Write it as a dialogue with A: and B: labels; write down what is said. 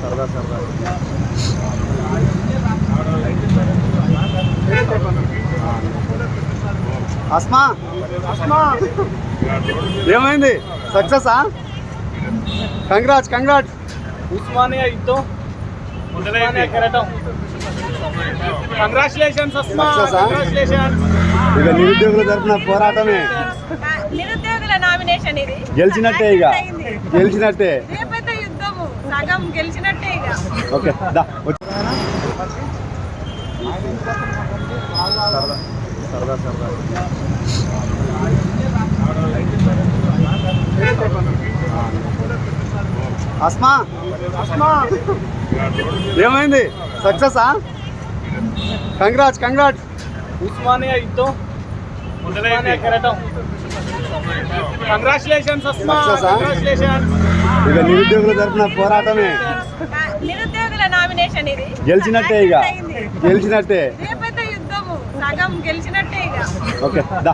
A: సరదా సరదా అస్మా అస్మా. ఏమైంది? సక్సెసా కంగ్రాట్స్ కంగ్రాట్స్
B: ఉస్మానియా యుద్ధం. కంగ్రాచులేషన్స్ అస్మా? కంగ్రాచులేషన్స్
A: ఇక నిరుద్యోగుల తరఫున పోరాటమే.
C: నిరుద్యోగుల నామినేషన్ ఇది.
A: గెలిచినట్టే ఇక. గెలిచినట్టే.
C: రేపైతే యుద్ధము. సగం గెలిచినట్టే ఇక.
A: ఓకే దా వచ్చి. సరదా సరదా సరదా అస్మా అస్మా. ఏమైంది? సక్సెసా? Congrats congrats.
B: ఉస్మానియా యుద్ధం ఉస్మానియా కెరటం.
A: ఇక నిరుద్యోగుల తరఫున పోరాటమే.
C: నిరుద్యోగుల నామినేషన్ ఇది.
A: గెలిచినట్టే ఇక. గెలిచినట్టే.
C: రేపైతే యుద్ధము. సగం గెలిచినట్టే ఇక.
A: ఓకే దా